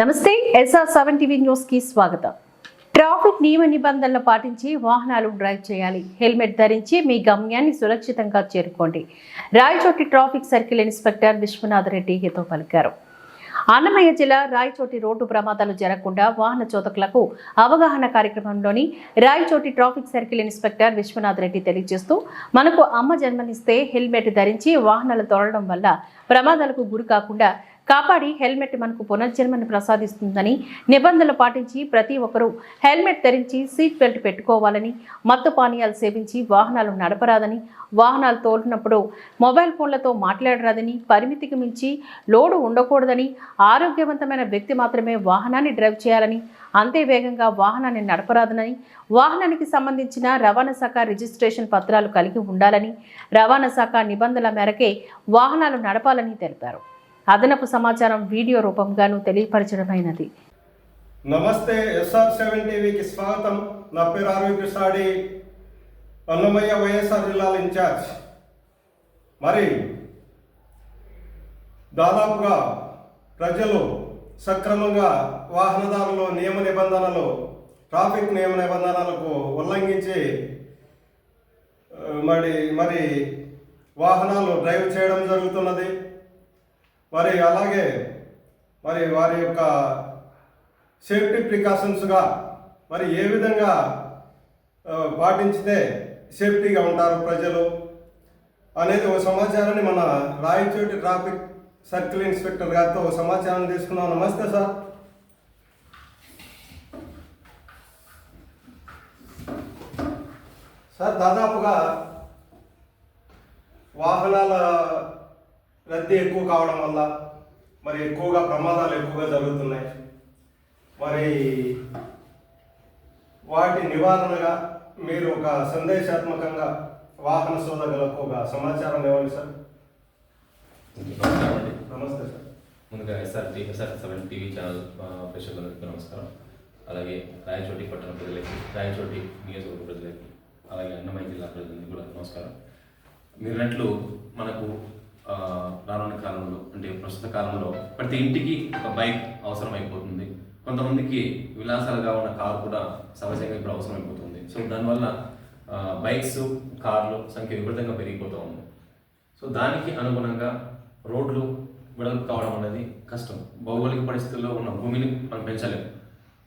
నమస్తే SR seven TV న్యూస్కి స్వాగతం. ట్రాఫిక్ నియమ నిబంధనలు పాటించి వాహనాలు డ్రైవ్ చేయాలి. హెల్మెట్ ధరించి మీ గమ్యాన్ని సురక్షితంగా చేరుకోండి. Rayachoti traffic circle inspector Viswanath Reddy హితో పలికారు. అన్నమయ్య జిల్లా రాయచోటి రోడ్డు ప్రమాదాలు జరగకుండా వాహన చోదకులకు అవగాహన కార్యక్రమంలోని Rayachoti traffic circle inspector Viswanath Reddy తెలియజేస్తూ మనకు అమ్మ జన్మనిస్తే హెల్మెట్ ధరించి వాహనాలు తోలడం వల్ల ప్రమాదాలకు గురి కాకుండా కాపాడి హెల్మెట్ మనకు పునర్జన్మను ప్రసాదిస్తుందని నిబంధనలు పాటించి ప్రతి ఒక్కరూ హెల్మెట్ ధరించి సీట్ బెల్ట్ పెట్టుకోవాలని మత్తు పానీయాలు సేవించి వాహనాలు నడపరాదని వాహనాలు తోలినప్పుడు మొబైల్ ఫోన్లతో మాట్లాడరాదని పరిమితికి మించి లోడు ఉండకూడదని ఆరోగ్యవంతమైన వ్యక్తి మాత్రమే వాహనాన్ని డ్రైవ్ చేయాలని అంతే వేగంగా వాహనాన్ని నడపరాదనని వాహనానికి సంబంధించిన రవాణా శాఖ రిజిస్ట్రేషన్ పత్రాలు కలిగి ఉండాలని రవాణా శాఖ నిబంధనల మేరకే వాహనాలు నడపాలని తెలిపారు. అదనపు సమాచారం వీడియో రూపంగాను తెలియపరచడమైనది. నమస్తే ఎస్ఆర్ సెవెన్ టీవీకి స్వాగతం. నా పేరు ఆర్వి సాడి అన్నమయ్య వైఎస్ఆర్ జిల్లాల ఇన్ఛార్జ్. మరి దాదాపుగా ప్రజలు సక్రమంగా వాహనదారులు నియమ నిబంధనలు ట్రాఫిక్ నియమ నిబంధనలకు ఉల్లంఘించి మరి మరి వాహనాలు డ్రైవ్ చేయడం జరుగుతున్నది. మరి అలాగే మరి వారి యొక్క సేఫ్టీ ప్రికాషన్స్గా మరి ఏ విధంగా పాటించితే సేఫ్టీగా ఉంటారు ప్రజలు అనేది ఒక సమాచారాన్ని మన రాయచోటి ట్రాఫిక్ సర్కిల్ ఇన్స్పెక్టర్ గారితో ఒక సమాచారం తీసుకున్నాం నమస్తే సార్. సార్ దాదాపుగా వాహనాల రద్దీ ఎక్కువ కావడం వల్ల మరి ఎక్కువగా ప్రమాదాలు ఎక్కువగా జరుగుతున్నాయి. మరి వాటి నివారణగా మీరు ఒక సందేశాత్మకంగా వాహన శోధకులకు ఒక సమాచారం ఇవ్వండి సార్. నమస్తే సార్. ముందుగా SR T SR seven TV channel ఆ, ప్రేక్షకులందరికీ నమస్కారం. అలాగే రాయచోటి పట్టణ ప్రజలకి రాయచోటి నియోజకవర్గ ప్రజలకి అలాగే అన్నమయ్య జిల్లా ప్రజలకి కూడా నమస్కారం. మీరన్నట్లు మనకు రానున్న కాలంలో అంటే ప్రస్తుత కాలంలో ప్రతి ఇంటికి ఒక బైక్ అవసరం అయిపోతుంది కొంతమందికి విలాసాలుగా ఉన్న కారు కూడా సహజంగా ఇప్పుడు అవసరం అయిపోతుంది సో దానివల్ల బైక్స్ కార్లు సంఖ్య విపరీతంగా పెరిగిపోతూ ఉంది. సో దానికి అనుగుణంగా రోడ్లు వెడల్పు కావడం అనేది కష్టం. భౌగోళిక పరిస్థితుల్లో ఉన్న భూమిని మనం పెంచలేము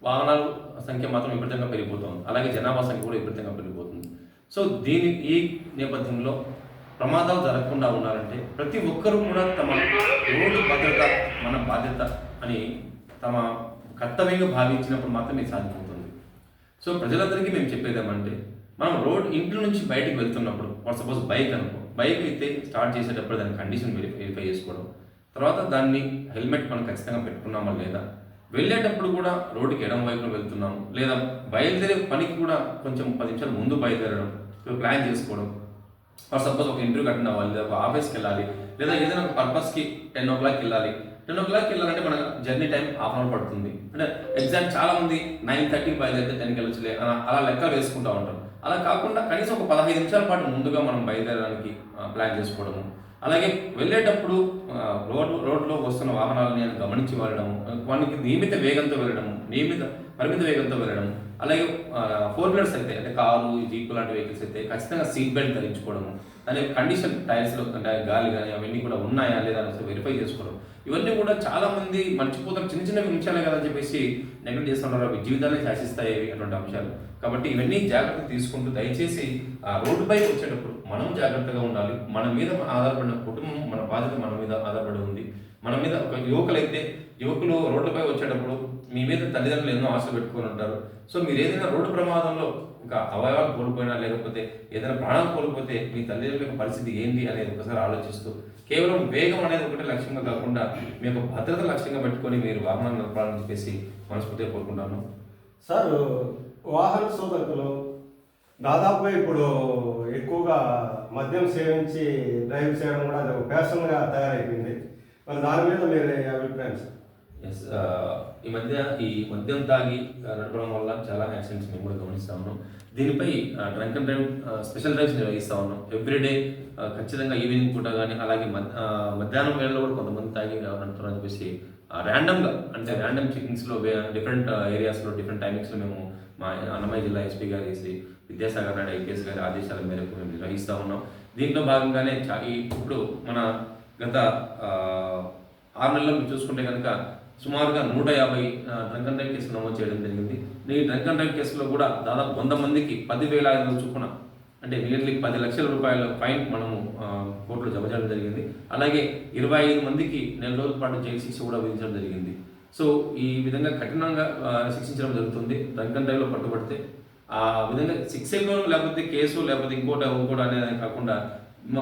వాహనాల సంఖ్య మాత్రం విపరీతంగా పెరిగిపోతుంది అలాగే జనాభా సంఖ్య కూడా విపరీతంగా పెరిగిపోతుంది. సో దీని ఈ నేపథ్యంలో ప్రమాదాలు జరగకుండా ఉండాలంటే ప్రతి ఒక్కరూ కూడా తమ రోడ్డు భద్రత మన బాధ్యత అని తమ కర్తవ్యంగా భావించినప్పుడు మాత్రమే సాధ్యమవుతుంది సో ప్రజలందరికీ మేము చెప్పేది ఏమంటే మనం రోడ్ ఇంట్లో నుంచి బయటకు వెళ్తున్నప్పుడు ఫర్ సపోజ్ బైక్ అనుకో బైక్ అయితే స్టార్ట్ చేసేటప్పుడు దాని కండిషన్ వెరిఫై వెరిఫై చేసుకోవడం. తర్వాత దాన్ని హెల్మెట్ మనం ఖచ్చితంగా పెట్టుకున్నామా లేదా? వెళ్ళేటప్పుడు కూడా రోడ్డుకి ఎడం వైపున వెళ్తున్నాము. లేదా బయలుదేరే పనికి కూడా కొంచెం పది నిమిషాలు ముందు బయలుదేరడం ప్లాన్ చేసుకోవడం. ఫర్ సపోజ్ ఒక ఇంటర్వ్యూ అటెండ్ అవ్వాలి లేదా ఒక ఆఫీస్కి వెళ్ళాలి లేదా ఏదైనా ఒక పర్పస్కి టెన్ ఓ క్లాక్కి వెళ్ళాలి టెన్ ఓ క్లాక్కి వెళ్ళాలంటే మన జర్నీ టైం హాఫ్ అవర్ పడుతుంది. అంటే ఎగ్జాక్ట్ చాలా మంది నైన్ థర్టీ బయలుదేరితే టెన్కి వెళ్ళొచ్చులే అలా అలా లెక్క వేసుకుంటూ ఉంటాం. అలా కాకుండా కనీసం ఒక పదహైదు నిమిషాల పాటు ముందుగా మనం బయలుదేరడానికి ప్లాన్ చేసుకోవడము. అలాగే వెళ్ళేటప్పుడు రోడ్ రోడ్లో వస్తున్న వాహనాలని గమనించి వెళ్ళడము వానికి నియమిత వేగంతో వెళ్ళడము నియమిత పరిమిత వేగంతో వెళ్ళడం అలాగే ఫోర్ వీలర్స్ అయితే అంటే కారు జీపు లాంటి వెహికల్స్ అయితే ఖచ్చితంగా సీట్ బెల్ట్ ధరించుకోవడము అలాగే కండిషన్ టైర్స్లో అంటే గాలి కానీ అవన్నీ కూడా ఉన్నాయా లేదా అని వెరిఫై చేసుకోవడం. ఇవన్నీ కూడా చాలా మంది మర్చిపోతారు. చిన్న చిన్న విషయాలే కదా అని చెప్పేసి నెగ్లెక్ట్ చేస్తున్నారు అవి జీవితాన్ని శాసిస్తాయి అటువంటి అంశాలు. కాబట్టి ఇవన్నీ జాగ్రత్త తీసుకుంటూ దయచేసి రోడ్డు రోడ్డుపై వచ్చేటప్పుడు మనం జాగ్రత్తగా ఉండాలి. మన మీద ఆధారపడిన కుటుంబం మన బాధ్యత మన మీద ఆధారపడి ఉంది. మన మీద ఒక యువకులైతే యువకులు రోడ్డుపై వచ్చేటప్పుడు మీ మీద తల్లిదండ్రులు ఎన్నో ఆశలు పెట్టుకొని ఉంటారు. సో మీరు ఏదైనా రోడ్డు ప్రమాదంలో ఇంకా అవయవాలు కోల్పోయినా లేకపోతే ఏదైనా ప్రాణం కోల్పోతే మీ తల్లిదండ్రుల యొక్క పరిస్థితి ఏంటి అనేది ఒకసారి ఆలోచిస్తూ కేవలం వేగం అనేది ఒకటే లక్ష్యంగా కాకుండా మీ యొక్క భద్రత లక్ష్యంగా పెట్టుకొని మీరు వాహనం నడపాలని చెప్పేసి మనస్ఫూర్తిగా కోరుకుంటాను. సార్ వాహన శోధకులు దాదాపుగా ఇప్పుడు ఎక్కువగా మద్యం సేవించి డ్రైవ్ చేయడం కూడా అది ఒక ఫ్యాషన్గా తయారైపోయింది. మరి దాని మీద మీరు అభిప్రాయం సార్? ఈ మధ్య ఈ మద్యం తాగి ఆ, నడపడం వల్ల చాలా యాక్సిడెంట్స్ మేము కూడా గమనిస్తా ఉన్నాం. దీనిపై drunk and drive special drives నిర్వహిస్తా ఉన్నాం. ఎవ్రీడే ఖచ్చితంగా ఈవినింగ్ పూట కానీ అలాగే మధ్యాహ్నం వేళలో కూడా కొంతమంది తాగి నడుపుతారని చెప్పేసి ర్యాండమ్గా అంటే ర్యాండమ్ చెకింగ్స్లో డిఫరెంట్ ఏరియాస్లో డిఫరెంట్ టైమింగ్స్లో మేము మా అన్నమయ్య జిల్లా ఎస్పీ గారు శ్రీ విద్యాసాగర్ నాయుడు ఐపీఎస్ గారి ఆదేశాల మేరకు మేము నిర్వహిస్తూ ఉన్నాం. దీంట్లో భాగంగానే ఇప్పుడు మన గత ఆరు నెలల్లో మీరు చూసుకుంటే కనుక సుమారుగా నూట యాభై డ్రంక్ అండ్ డ్రైవ్ కేసులు నమోదు చేయడం జరిగింది. ఈ డ్రంక్ అండ్ డ్రైవ్ కేసులో కూడా దాదాపు వంద మందికి పదివేల ఐదు వందల చొప్పున అంటే నియర్లీ పది లక్షల రూపాయల ఫైన్ మనము కోర్టులో జమ చేయడం జరిగింది. అలాగే ఇరవై ఐదు మందికి నెల రోజుల పాటు జైలు శిక్ష కూడా విధించడం జరిగింది. సో ఈ విధంగా కఠినంగా శిక్షించడం జరుగుతుంది డ్రంక్ అండ్ డ్రైవ్లో పట్టుబడితే. ఆ విధంగా శిక్షలో లేకపోతే కేసు లేకపోతే ఇంకోటి ఇంకోటి అనేది కాకుండా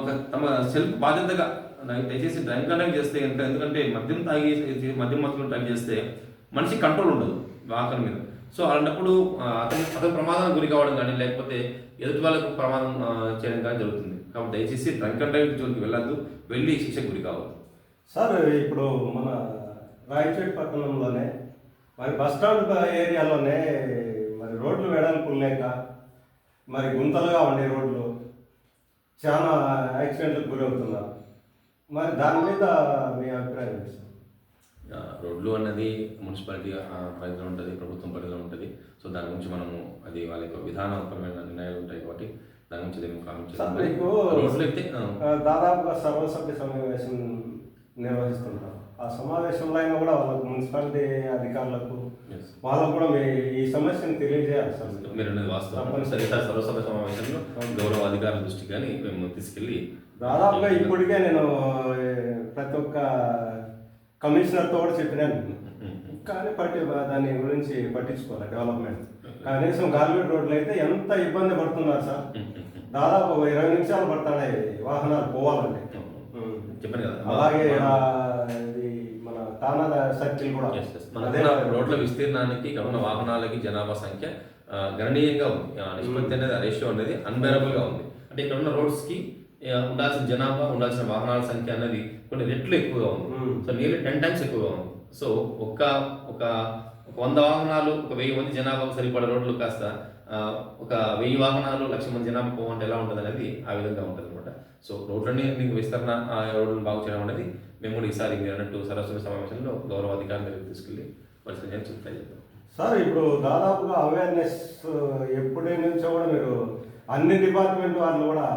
ఒక తమ సెల్ఫ్ బాధ్యతగా నాకు దయచేసి డ్రైవింగ్ కండక్ట్ చేస్తే కనుక ఎందుకంటే మద్యం తాగి మద్యం మత్తులో డ్రైవ్ చేస్తే మనిషి కంట్రోల్ ఉండదు వాహనం మీద. సో అలాంటప్పుడు అతని అతను అతను ప్రమాదానికి గురి కావడం కానీ లేకపోతే ఎదుటి వాళ్ళకు ప్రమాదం చేయడం కానీ జరుగుతుంది. కాబట్టి దయచేసి డ్రంక్ అండ్ డ్రైవ్ జోలికి వెళ్ళద్దు. వెళ్ళి శిక్షకు గురి కావద్దు. సార్ ఇప్పుడు మన రాయచోటి పట్టణంలోనే మరి బస్ స్టాండ్ ఏరియాలోనే మరి రోడ్లు వెడల్పు లేక మరి గుంతలుగా ఉండే రోడ్లు. చాలా యాక్సిడెంట్లకు గురవుతున్నారు మరి దాని మీద మీ అభిప్రాయం రోడ్లు అన్నది మున్సిపాలిటీ పరిధిలో ఉంటుంది ప్రభుత్వం పరిధిలో ఉంటుంది. సో దాని గురించి మనము అది వాళ్ళ యొక్క విధానపరమైన నిర్ణయాలు ఉంటాయి కాబట్టి దాని గురించి ఏమి రోడ్లు అయితే దాదాపుగా సర్వసభ్య సమావేశం నిర్వహిస్తుంటారు. ఆ సమావేశంలో అయినా కూడా వాళ్ళకు మున్సిపాలిటీ అధికారులకు. వాళ్ళకు కూడా మీ ఈ సమస్యను తెలియజేయాలి సార్ మీరు. అనేది వాస్తవం. సరిత సర్వసభ సమావేశంలో గౌరవ అధికారుల దృష్టికి కానీ మేము తీసుకెళ్ళి దాదాపుగా ఇప్పటికే నేను ప్రతి ఒక్క కమిషనర్తో కూడా చెప్పినాను. కానీ పట్టి దాని గురించి పట్టించుకోవాలి డెవలప్మెంట్. కనీసం గార్మెంట్ రోడ్లు అయితే ఎంత ఇబ్బంది పడుతున్నారు సార్? దాదాపు ఇరవై నిమిషాలు పడుతున్నాయి వాహనాలు పోవాలంటే. కదా. అలాగే తానా సర్కిల్ కూడా. రోడ్ల విస్తీర్ణానికి ఇక్కడ ఉన్న వాహనాలకి జనాభా సంఖ్య గణనీయంగా ఉంది. ఆ, నిష్పత్తి అనేది రేషియో అనేది అన్బేరబుల్గా ఉంది. అంటే ఇక్కడ ఉన్న రోడ్స్కి ఆ, ఉండాల్సిన జనాభా ఉండాల్సిన వాహనాల సంఖ్య అనేది కొన్ని రెట్లు ఎక్కువగా ఉంది. Hmm. So nearly ten times ఎక్కువగా ఉంది. సో ఒక్క ఒక ఒక వంద వాహనాలు ఒక వెయ్యి మంది జనాభాకు సరిపడే రోడ్లు కాస్త ఒక వెయ్యి వాహనాలు లక్ష మంది జనాభా పోవంటే ఎలా ఉంటుంది అనేది ఆ విధంగా ఉంటుంది అనమాట సో రోడ్లన్నీ మీకు విస్తరణ రోడ్లను బాగు చేయడం అనేది మేము కూడా ఈసారి మీరు అన్నట్టు సరస్వతి సమావేశంలో గౌరవ అధికారుల దగ్గరికి తీసుకెళ్ళి పరిస్థితి చెప్తా చెప్తాం. సార్ ఇప్పుడు దాదాపుగా అవేర్నెస్ ఎప్పటి నుంచో కూడా మీరు అన్ని డిపార్ట్మెంట్ వాళ్ళు కూడా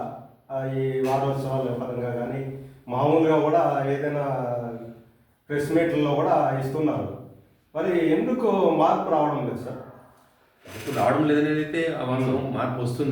ఈ వారోత్సవాల పరంగా కానీ మామూలుగా కూడా ఏదైనా ప్రెస్ మీట్లలో కూడా ఇస్తున్నారు. మరి ఎందుకు మార్పు రావడం లేదు సార్? ఇప్పుడు రావడం లేదనేది అయితే ఆ వాస్తవం మార్పు వస్తుంది